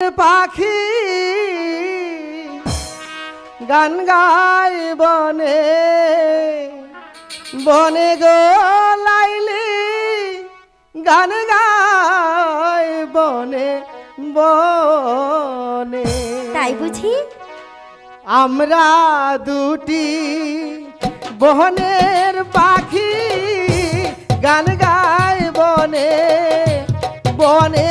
পাখি গান গাই বনে বনে গো লাইলি। গান গাই বনে বনে। তাই বুঝি? আমরা দুটি বহনের পাখি গান গাই বনে বনে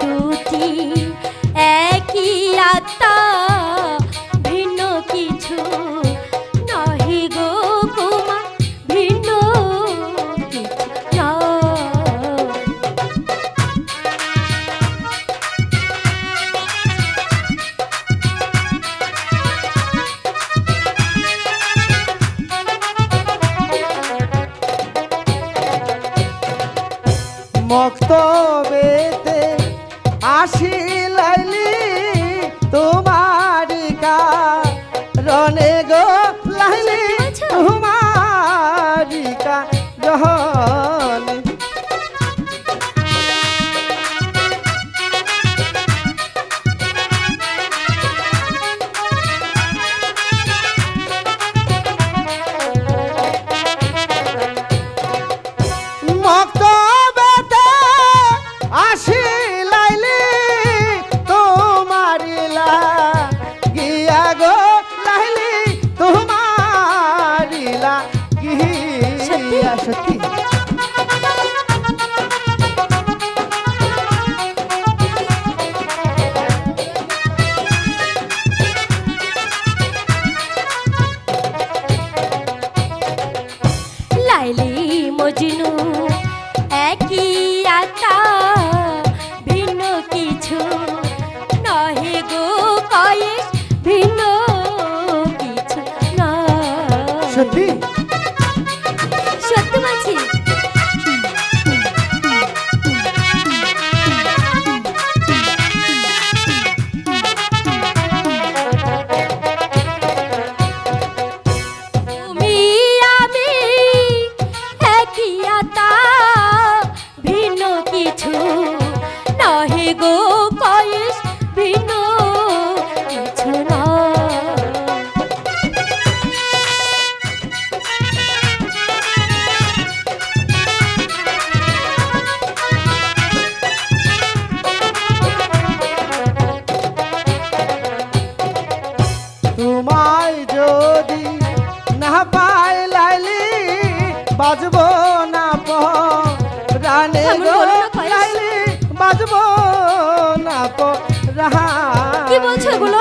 দুটি একই আত্মা ভিন্ন কিছু নহি গো কুমার ভিন্ন। মক্তবেতে আসি লাইলি তোমারি গো গো ভিন্ন কিছু নয়। সত্যি? সত্যি বলছি? কিছু নহে গো কয়েস। বাজবো না রানে এমন গো বলো না, কয়েস। লাইলি বাজবো না রাহা কি বলছো এগুলো?